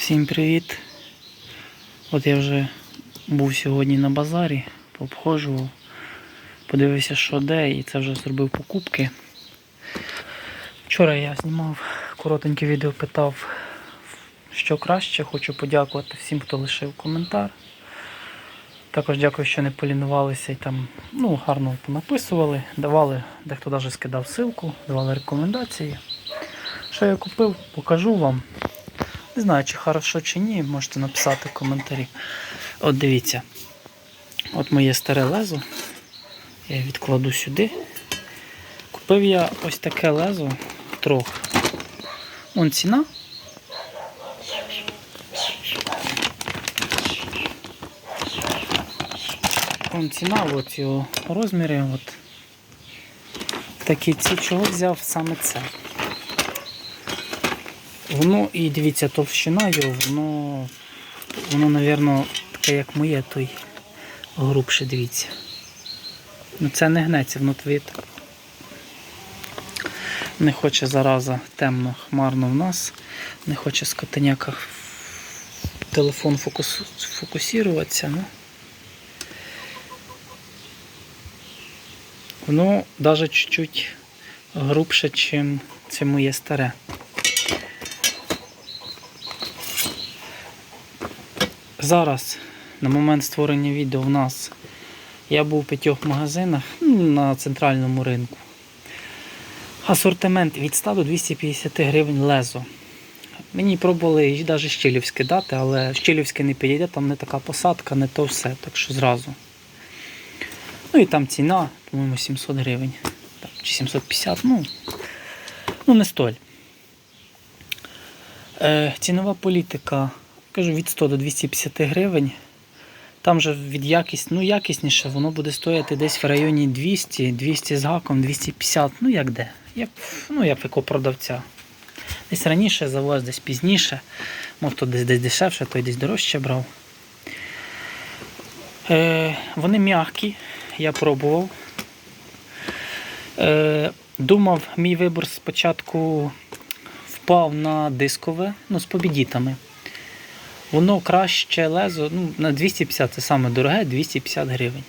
Всім привіт! От я вже був сьогодні на базарі, пообходжував, подивився, що де, і це вже зробив покупки. Вчора я знімав коротеньке відео, питав, що краще. Хочу подякувати всім, хто лишив коментар. Також дякую, що не полінувалися і там ну, гарно написували, давали, дехто навіть скидав ссылку, давали рекомендації. Що я купив, покажу вам. Не знаю, чи хорошо, чи ні, можете написати в коментарі. От дивіться. От моє старе лезо. Я відкладу сюди. Купив я ось таке лезо трох. Вон ціна. Вон ціна, от його розміри. От. Такі ці чого взяв саме це. Воно і дивіться, товщина його, воно, воно, напевно, таке як моє, той грубше, дивіться. Ну це не гнеться, воно твит. Не хоче зараза темно, хмарно в нас. Не хоче скотиняка телефон фокус, фокусуватися. Ну. Воно навіть чуть-чуть грубше, чим це моє старе. Зараз, на момент створення відео, в нас я був у п'ятьох магазинах ну, на центральному ринку. Асортимент від 100 до 250 гривень лезо. Мені пробували навіть щилівське дати, але щилівське не підійде, там не така посадка, не то все, так що зразу. Ну і там ціна, по-моєму, 700 гривень. Чи 750, ну, ну не столь. Е, цінова політика, кажу, від 100 до 250 гривень. Там же від якість, ну якісніше, воно буде стояти десь в районі 200, 200 з гаком, 250, ну як де. Як, ну, як якого продавця. Десь раніше завоз, десь пізніше. Мов хто десь десь дешевше, той десь дорожче брав. Е, вони м'які, я пробував. Е, думав, мій вибір спочатку впав на дискове, ну, з побідітами. Воно краще лезо, ну, на 250 це саме дороге, 250 гривень.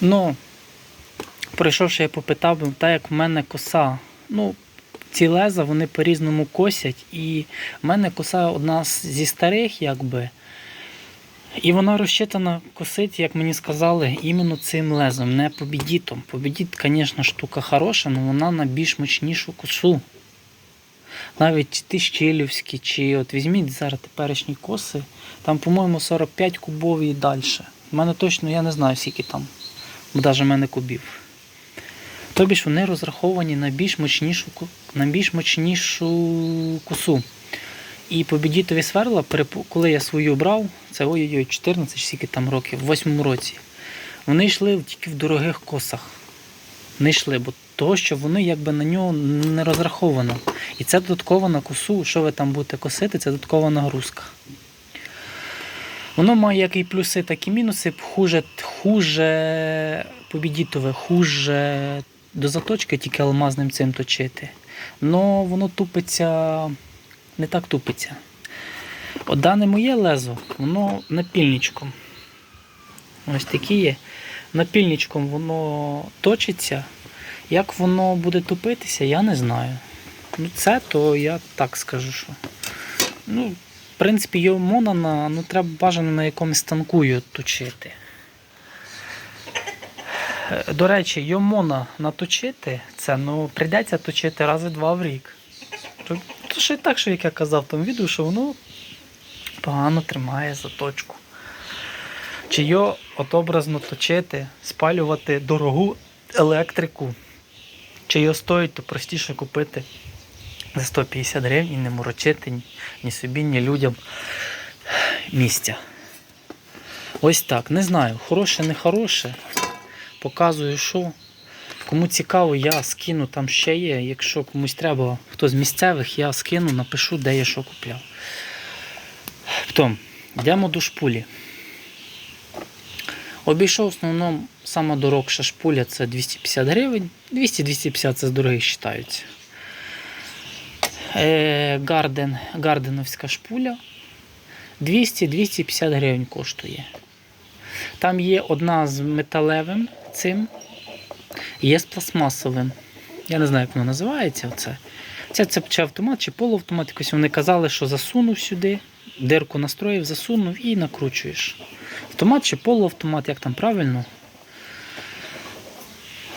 Ну, прийшовши, я попитав, так як в мене коса, ну, ці леза вони по-різному косять, і в мене коса одна зі старих, якби. І вона розчитана косить, як мені сказали, іменно цим лезом, не побідітом. Побідіт, звісно, штука хороша, але вона на більш мощнішу косу. Навіть ті щелівські, чи от візьміть зараз теперішні коси, там, по-моєму, 45 кубові і далі. У мене точно, я не знаю, скільки там, бо навіть в мене кубів. Тобі ж вони розраховані на більш мощнішу, на більш мощнішу косу. І побідітові сверла, коли я свою брав, це ой-ой-ой, 14 скільки там років, в 8 році, вони йшли тільки в дорогих косах. Не йшли, бо того, що вони якби на нього не розраховано. І це додаткова на косу, що ви там будете косити, це додаткова нагрузка. Воно має як і плюси, так і мінуси. Хуже, хуже побідітове, хуже до заточки тільки алмазним цим точити. Но воно тупиться, не так тупиться. От дане моє лезо, воно напільничком. Ось такі є. Напільничком воно точиться. Як воно буде тупитися, я не знаю. Ну, це то я так скажу, що. Ну, в принципі, його можна на, ну, треба бажано на якомусь станку його точити. Е, До речі, його можна наточити, це ну, прийдеться точити рази два в рік. То, ще так, що як я казав в тому відео, що воно погано тримає заточку. Чи його от образно точити, спалювати дорогу електрику. Чи його стоїть, то простіше купити за 150 гривень і не морочити ні- собі, ні людям місця. Ось так. Не знаю, хороше, не хороше. Показую, що. Кому цікаво, я скину там ще є. Якщо комусь треба, хто з місцевих, я скину, напишу, де я що купляв. Потім, йдемо до шпулі. Обійшов в основному сама дорогша шпуля це 250 гривень. 200-250 це з дорогих вважаються. Е, Гарден, Гарденовська шпуля. 200-250 гривень коштує. Там є одна з металевим цим, є з пластмасовим. Я не знаю, як воно називається. Оце. Це, це чи автомат, чи полуавтомат. Якось вони казали, що засунув сюди, дирку настроїв, засунув і накручуєш. Автомат чи полуавтомат, як там правильно?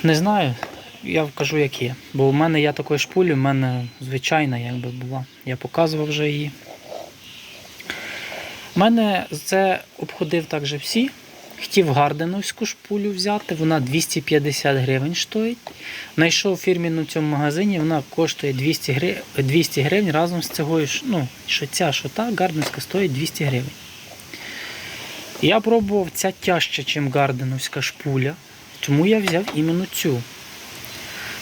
Не знаю. Я кажу, як є. Бо у мене я такої шпулі, в мене звичайна якби була. Я показував вже її. У мене це обходив також всі. Хотів гарденовську шпулю взяти, вона 250 гривень стоїть. Знайшов фірміну в цьому магазині, вона коштує 200 гривень, 200 гривень разом з цього, ну, що ця, що та, гарденовська стоїть 200 гривень. Я пробував ця тяжча, ніж гарденовська шпуля, тому я взяв іменно цю.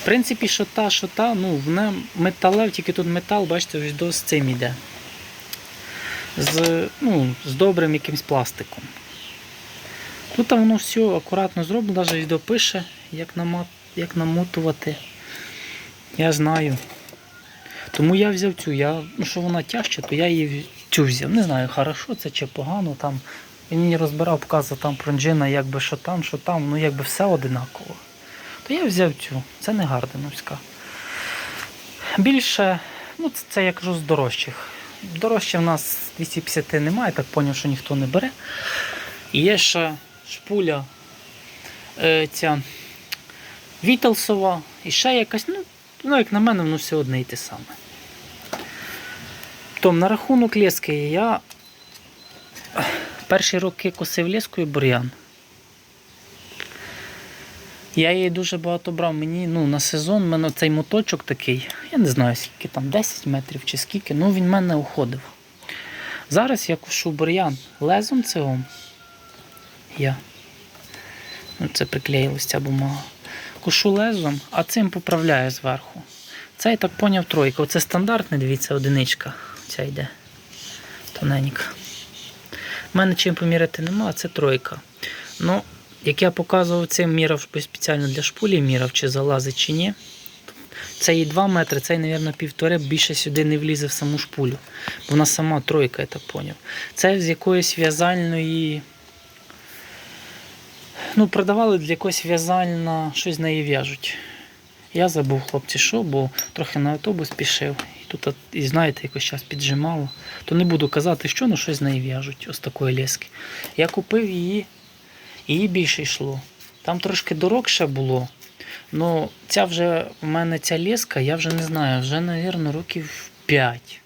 В принципі, що та, що та, ну, вона металев, тільки тут метал, бачите, ось до з цим іде. З, ну, з добрим якимсь пластиком. Тут воно все акуратно зроблено, навіть допише, як, нама... як намотувати. Я знаю. Тому я взяв цю. Я, ну, що вона тяжча, то я її цю взяв. Не знаю, хорошо це чи погано. Там. Він мені розбирав, показував там про джина, якби що там, що там, ну якби все одинаково. То я взяв цю. Це не гарденовська. Більше, ну це, це я кажу з дорожчих. Дорожче в нас 250 немає, так зрозумів, що ніхто не бере. І є ще шпуля е, ця Вітелсова і ще якась, ну, ну, як на мене, воно все одне і те саме. Том, на рахунок лески я перші роки косив лескою бур'ян. Я її дуже багато брав. Мені ну, на сезон мене цей моточок такий, я не знаю, скільки там, 10 метрів чи скільки, ну він в мене уходив. Зараз я кошу бур'ян лезом цього. Я. Ну, це приклеїлась ця бумага. Кошу лезом, а цим поправляю зверху. Це я так поняв тройка. Оце стандартний, дивіться, одиничка. Ця йде. Тоненька. У мене чим поміряти нема, а це тройка. Ну, як я показував цим мірав спеціально для шпулі, мірав, чи залазить, чи ні. Це і 2 метри, цей, мабуть, півтори, більше сюди не влізе в саму шпулю. Бо вона сама тройка, я так поняв. Це з якоїсь в'язальної. Ну, продавали для якогось в'язальна, щось з неї в'яжуть. Я забув, хлопці, що, бо трохи на автобус пішив. Тут, і знаєте, якось час піджимало. То не буду казати, що, ну щось з неї в'яжуть, ось такої лески. Я купив її, їй більше йшло. Там трошки дорогше було. Ну, ця вже в мене ця леска, я вже не знаю, вже, мабуть, років 5.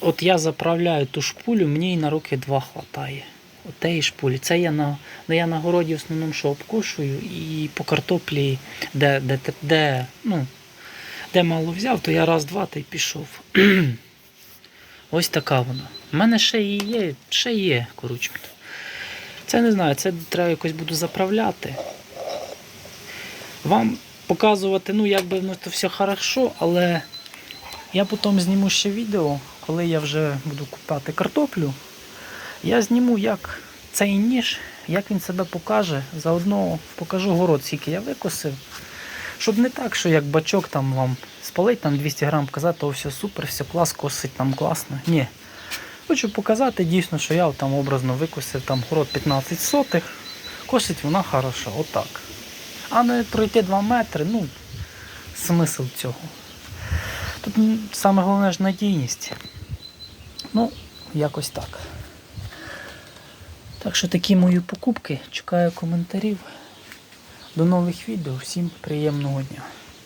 От я заправляю ту шпулю, мені і на роки 2 вистачає. От тієї шпулі. Це я на, ну, я на городі в основному що обкошую і по картоплі, де, де, де, ну, де мало взяв, то я раз-два та й пішов. Ось така вона. У мене ще і є, ще є, коротше. Це не знаю, це треба якось буду заправляти. Вам показувати, ну, якби ну, це все хорошо, але я потім зніму ще відео, коли я вже буду купати картоплю. Я зніму, як цей ніж, як він себе покаже. Заодно покажу город, скільки я викосив. Щоб не так, що як бачок там вам спалить там 200 грам, казати, о, все супер, все клас, косить там класно. Ні. Хочу показати дійсно, що я там образно викосив там город 15 сотих, косить вона хороша, отак. А не пройти 2 метри, ну, смисл цього. Тут саме головне ж надійність. Ну, якось так. Так що такі мої покупки. Чекаю коментарів. До нових відео. Всім приємного дня.